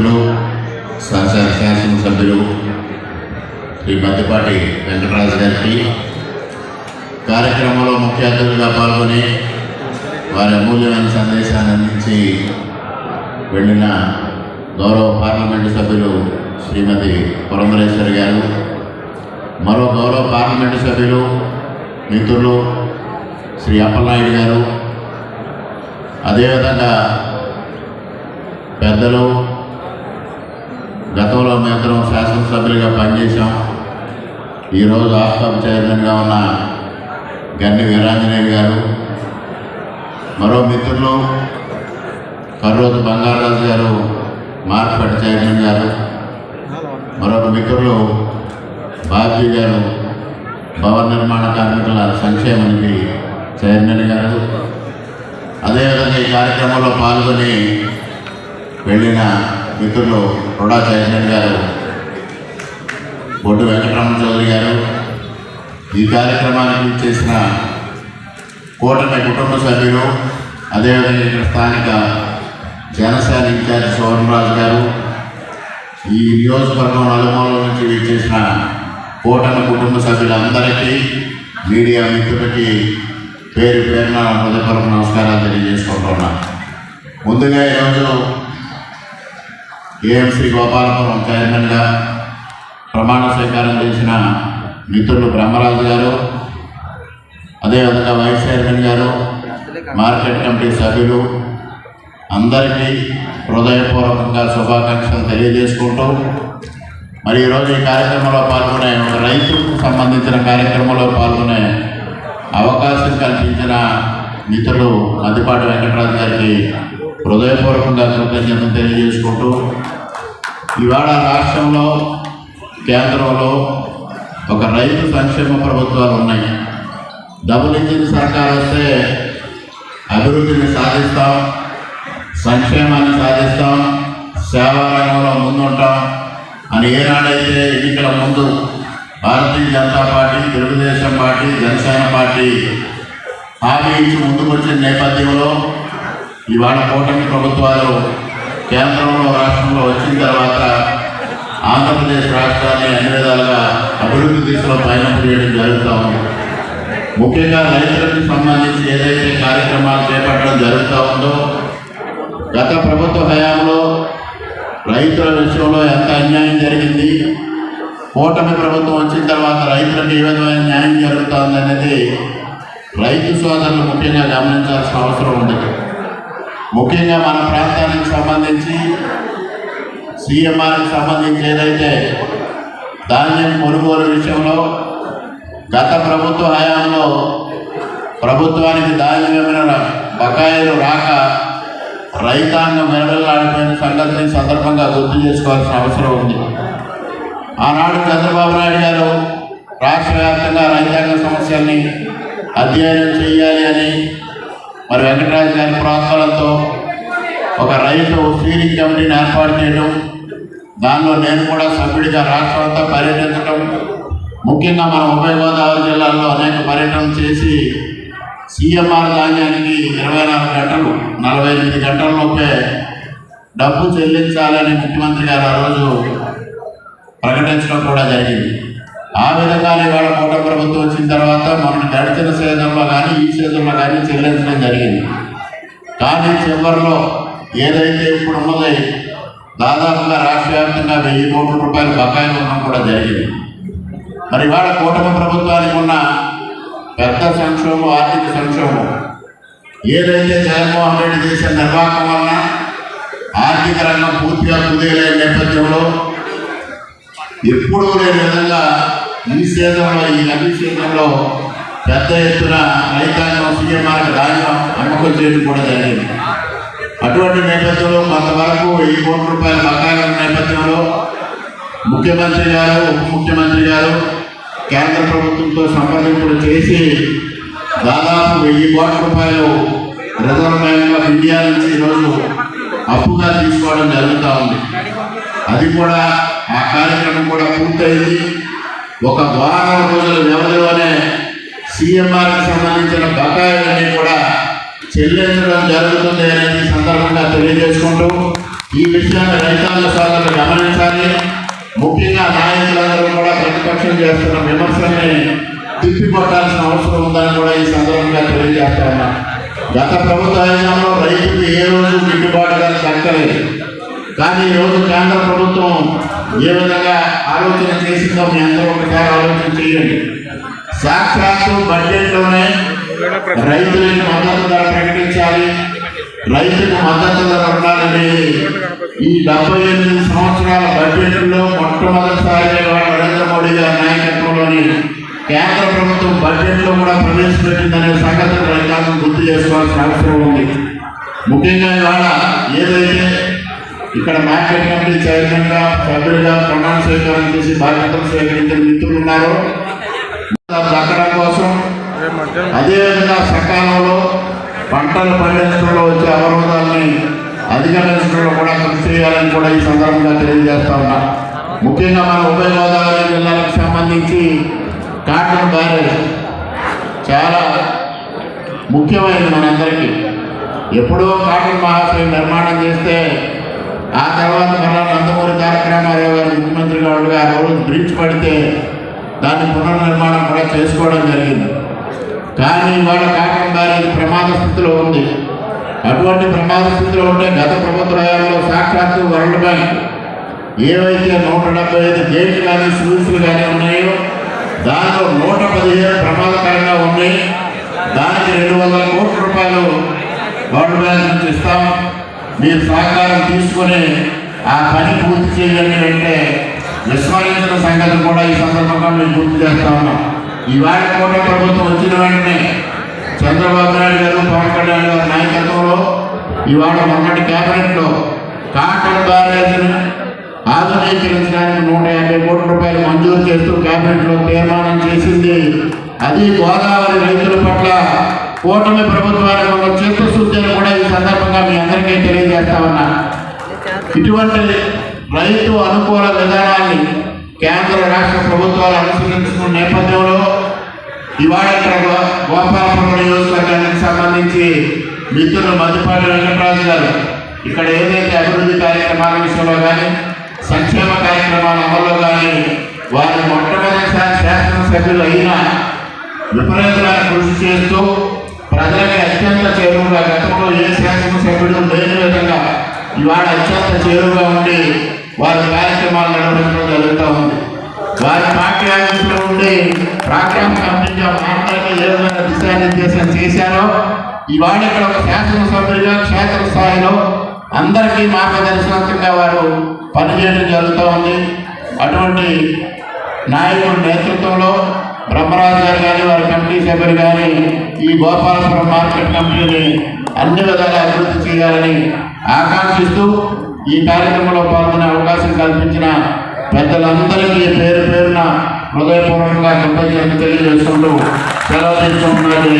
మిత్రులు సహచార శాసనసభ్యులు శ్రీ మద్దిపాటి వెంకటరాజు గారికి కార్యక్రమంలో ముఖ్య అతిథులుగా పాల్గొని వారి అమూల్యమైన సందేశాన్ని అందించి వెళ్ళిన గౌరవ పార్లమెంటు సభ్యులు శ్రీమతి పురంధరేశ్వరి గారు మరో గౌరవ పార్లమెంటు సభ్యులు మిత్రులు శ్రీ అప్పలనాయుడు గారు అదేవిధంగా పెద్దలు గతంలో మేమిద్దరం శాసనసభ్యులుగా పనిచేశాం. ఈరోజు ఆఫ్కాబ్ చైర్మన్గా ఉన్న గన్ని వీరాంజనేయ గారు మరో మిత్రులు కర్రోజు బంగారాజు గారు మార్కెట్ చైర్మన్ గారు మరొక మిత్రులు బాబ్జీ గారు భవన నిర్మాణ కార్మికుల సంక్షేమానికి చైర్మన్ గారు. అదేవిధంగా ఈ కార్యక్రమంలో పాల్గొని వెళ్ళిన మిత్రులు రుడా చైర్మన్ గారు బొడ్డు వెంకటరమణ చౌదరి గారు ఈ కార్యక్రమానికి చేసిన కూటమి కుటుంబ సభ్యులు అదేవిధంగా ఇక్కడ స్థానిక జనసేన ఇన్ఛార్జ్ సోమరాజు గారు ఈ నియోజకవర్గం నలుమూల నుంచి చేసిన కూటమి కుటుంబ సభ్యులందరికీ మీడియా మిత్రులకి పేరు పేరున హృదయపూర్వక నమస్కారాలు తెలియజేసుకుంటున్నాను ముందుగా ఈరోజు ఏఎంశ్రీ గోపాలపురం చైర్మన్గా ప్రమాణ స్వీకారం చేసిన మిత్రులు బ్రహ్మరాజు గారు అదేవిధంగా వైస్ చైర్మన్ గారు మార్కెట్ కమిటీ సభ్యులు అందరికీ హృదయపూర్వకంగా శుభాకాంక్షలు తెలియజేసుకుంటూ మరి ఈరోజు ఈ కార్యక్రమంలో పాల్గొనే రైతులకు రైతుకు సంబంధించిన కార్యక్రమంలో పాల్గొనే అవకాశం కల్పించిన మిత్రులు మద్దిపాటి వెంకటరాజు గారికి హృదయపూర్వకంగా కృతజ్ఞతలు తెలియజేసుకుంటూ ఇవాళ రాష్ట్రంలో కేంద్రంలో ఒక రైతు సంక్షేమ ప్రభుత్వాలు ఉన్నాయి. డబుల్ ఇంజిన్ సర్కార్ వస్తే అభివృద్ధిని సాధిస్తాం సంక్షేమాన్ని సాధిస్తాం సేవా రంగంలో ముందుంటాం అని ఏనాడైతే ఎన్నికల ముందు Bharatiya Janata party Telugu Desam party Janasena party హామీ ఇచ్చి ముందుకొచ్చిన నేపథ్యంలో ఇవాళ కూటమి ప్రభుత్వాలు కేంద్రంలో రాష్ట్రంలో వచ్చిన తర్వాత ఆంధ్రప్రదేశ్ రాష్ట్రాన్ని అన్ని విధాలుగా అభివృద్ధి దిశలో పయనం చేయడం జరుగుతూ ఉంది. ముఖ్యంగా రైతులకు సంబంధించి ఏదైతే కార్యక్రమాలు చేపట్టడం జరుగుతూ ఉందో గత ప్రభుత్వ హయాంలో రైతుల విషయంలో ఎంత అన్యాయం జరిగింది కూటమి ప్రభుత్వం వచ్చిన తర్వాత రైతులకు ఏ విధమైన న్యాయం జరుగుతుంది అనేది రైతు సోదరులు ముఖ్యంగా గమనించాల్సిన అవసరం ఉండదు ముఖ్యంగా మన ప్రాంతానికి సంబంధించి సీఎంఆర్కి సంబంధించి ఏదైతే ధాన్యం కొనుగోలు విషయంలో గత ప్రభుత్వ హయాంలో ప్రభుత్వానికి ధాన్యం ఏమైనా బకాయిలు రాక రైతాంగం మెడలాడిపోయిన సంగతిని సందర్భంగా గుర్తు చేసుకోవాల్సిన అవసరం ఉంది. ఆనాడు చంద్రబాబు నాయుడు గారు రాష్ట్ర వ్యాప్తంగా రైతాంగ సమస్యల్ని అధ్యయనం చేయాలి అని మరి వెంకటరాజు గారి ప్రోత్సాహంతో ఒక రైతు స్టీరింగ్ కమిటీని ఏర్పాటు చేయడం దానిలో నేను కూడా సభ్యుడిగా రాష్ట్రం అంతా పర్యటించడం ముఖ్యంగా మన ఉభయ గోదావరి జిల్లాల్లో అనేక పర్యటనలు చేసి సీఎంఆర్ ధాన్యానికి ఇరవై నాలుగు గంటలు నలభై ఎనిమిది గంటలలోపే డబ్బు చెల్లించాలని ముఖ్యమంత్రి గారు ఆ రోజు ప్రకటించడం కూడా జరిగింది. ఆ విధంగానే వాళ్ళ కూట ప్రభుత్వం వచ్చిన తర్వాత మనం గడిచిన సీజన్లో కానీ ఈ సీజన్లో కానీ చెల్లించడం జరిగింది. కానీ చివరిలో ఏదైతే ఇప్పుడు ఉన్నదో దాదాపుగా రాష్ట్ర వ్యాప్తంగా వెయ్యి కోట్ల రూపాయలు బకాయిలు ఉండడం కూడా జరిగింది. మరి ఇవాళ కూటమి ప్రభుత్వానికి ఉన్న పెద్ద సంక్షోభం ఆర్థిక సంక్షోభం ఏదైతే జగన్మోహన్ రెడ్డి చేసిన నిర్వాహకం వలన ఆర్థిక రంగం పూర్తిగా కుదేలే నేపథ్యంలో ఎప్పుడూ లేని విధంగా ఈ సీజన్లో ఈ రబీ సీజన్లో పెద్ద ఎత్తున రైతాంగం సీఎంఆర్ ధాన్యం అమ్మకం చేయడం కూడా జరిగింది. అటువంటి నేపథ్యంలో కొంతవరకు వెయ్యి కోట్ల రూపాయల బకాయిల నేపథ్యంలో ముఖ్యమంత్రి గారు ఉప ముఖ్యమంత్రి గారు కేంద్ర ప్రభుత్వంతో సంప్రదింపులు చేసి దాదాపు వెయ్యి కోట్ల రూపాయలు రిజర్వ్ బ్యాంక్ ఆఫ్ ఇండియా నుంచి ఈరోజు అప్పుగా తీసుకోవడం జరుగుతూ ఉంది. అది కూడా ఆ కార్యక్రమం కూడా పూర్తయింది. ఒక వారం రోజుల వ్యవధిలోనే సీఎంఆర్కి సంబంధించిన బకాయిలన్నీ కూడా చెల్లించడం జరుగుతుంది అనేది సందర్భంగా తెలియజేసుకుంటూ ఈ విషయాన్ని రైతాంగ సోదరులు గమనించాలి. ముఖ్యంగా నాయకులందరూ కూడా ప్రతిపక్షం చేస్తున్న విమర్శల్ని తిప్పికొట్టాల్సిన అవసరం ఉందని కూడా ఈ సందర్భంగా తెలియజేస్తా ఉన్నా. గత ప్రభుత్వ హయాంలో రైతుకు ఏ రోజు గిట్టుబాటుగా దక్కలేదు. కానీ ఈ రోజు కేంద్ర ప్రభుత్వం ఏ విధంగా ఆలోచన చేసిందో మీ అందరూ ఒకసారి ఆలోచన చేయండి. సాక్షాత్తు బడ్జెట్లోనే రైతులకు మద్దతు ధర ప్రకటించాలి. రైతుకు మద్దతు ధర ఉండాలని ఈ డెబ్బై ఎనిమిది సంవత్సరాల బడ్జెట్లో మొట్టమొదటిసారిగా నరేంద్ర మోడీ గారి నాయకత్వంలోని కేంద్ర ప్రభుత్వం బడ్జెట్లో కూడా ప్రవేశపెట్టిందనే సంగతి రైతాంగం గుర్తు చేసుకోవాల్సిన అవసరం ఉంది. ముఖ్యంగా ఇవాళ ఏదైతే ఇక్కడ మార్కెట్ కమిటీ చైర్మన్గా సభ్యులుగా ప్రమాణ స్వీకారం చేసి బాధ్యతలు స్వీకరించిన మిత్రులు ఉన్నారు. దక్కడం కోసం అదేవిధంగా సకాలంలో పంటలు పండించడంలో వచ్చే అవరోధాలని అధిగమించడంలో కూడా కృషి చేయాలని కూడా ఈ సందర్భంగా తెలియజేస్తా ఉన్నా. ముఖ్యంగా మన ఉభయ గోదావరి జిల్లాలకు సంబంధించి కాటన్ బ్యారేజ్ చాలా ముఖ్యమైనది మనందరికీ. ఎప్పుడో కాటన్ మహాశయం నిర్మాణం చేస్తే ఆ తర్వాత మళ్ళా నందమూరి తారక రామారావు గారు ముఖ్యమంత్రిగా ఉండగా ఆ రోజు బ్రిడ్జ్ పడితే దాన్ని పునర్నిర్మాణం కూడా చేసుకోవడం జరిగింది. కానీ ఇవాళ కాటన్ బ్యారేజ్ ప్రమాద స్థితిలో ఉంది. అటువంటి ప్రమాద స్థితిలో ఉంటే గత ప్రభుత్వ హయాంలో సాక్షాత్తు వరల్డ్ బ్యాంక్ ఏవైతే నూట డెబ్బై ఐదు గేట్లు కానీ స్లూసులు కానీ ఉన్నాయో దానిలో నూట పదిహేను ప్రమాదకరంగా ఉన్నాయి. దానికి రెండు వందల కోట్ల రూపాయలు వరల్డ్ బ్యాంక్ నుంచి ఇస్తాం. మీరు సహకారం తీసుకొని ఆ పని పూర్తి చేయాలి అంటే విస్మరించిన సంగతి కూడా ఈ సందర్భంగా మేము గుర్తు చేస్తా ఉన్నాం. ఇవాళ కూడా ప్రభుత్వం వచ్చిన వెంటనే చంద్రబాబు నాయుడు గారు పవన్ కళ్యాణ్ గారి నాయకత్వంలో ఇవాళ మొన్నటి కేబినెట్లో కాటన్ బ్యారేజ్ని ఆధునీకరించడానికి నూట యాభై కోట్ల రూపాయలు మంజూరు చేస్తూ కేబినెట్లో తీర్మానం చేసింది. అది గోదావరి రైతుల పట్ల కూటమి ప్రభుత్వానికి ఉన్న చిత్తశుద్ధిని కూడా ఈ సందర్భంగా మీ అందరికీ తెలియజేస్తా ఉన్నా. ఇటువంటి రైతు అనుకూల విధానాన్ని కేంద్ర రాష్ట్ర ప్రభుత్వాలు అనుసరించుకున్న నేపథ్యంలో ఇవాళ గోపాలపురం నియోజకవర్గానికి సంబంధించి మిత్రులు మధ్యపాటి వెంకటరాజు గారు ఇక్కడ ఏదైతే అభివృద్ధి కార్యక్రమాల విషయంలో కానీ సంక్షేమ కార్యక్రమాల అమల్లో కానీ వారి మొట్టమొదటిసారి శాసనసభ్యులు అయినా విపరీతమైన కృషి చేస్తూ ప్రజలకి అత్యంత చేరువుగా గతంలో ఏ శాసనసభ్యుడు లేని విధంగా ఇవాళ అత్యంత చేరువుగా ఉండి వారి కార్యక్రమాలు నిర్వహించడం జరుగుతూ ఉంది. వారి పార్టీ ఆఫీసులో ఉండి ప్రోగ్రామ్ కమిటీ మాత్రమే ఏ విధంగా దిశానిర్దేశం చేశారో ఇవాళ ఇక్కడ ఒక శాసనసభ్యులుగా క్షేత్రస్థాయిలో అందరికీ మార్గదర్శకత్వంగా వారు పనిచేయడం జరుగుతూ ఉంది. అటువంటి నాయకుడి నేతృత్వంలో బ్రహ్మరాజు గారు కానీ వారి కమిటీ సభ్యులు కానీ ఈ గోపాలపురం మార్కెట్ కమిటీని అన్ని విధాలా అభివృద్ధి చేయాలని ఆకాంక్షిస్తూ ఈ కార్యక్రమంలో పాల్గొనే అవకాశం కల్పించిన పెద్దలందరికీ పేరు పేరున హృదయపూర్వకంగా కృతజ్ఞతలు తెలియజేస్తుంటూ సెలవు తీసుకుంటున్నారు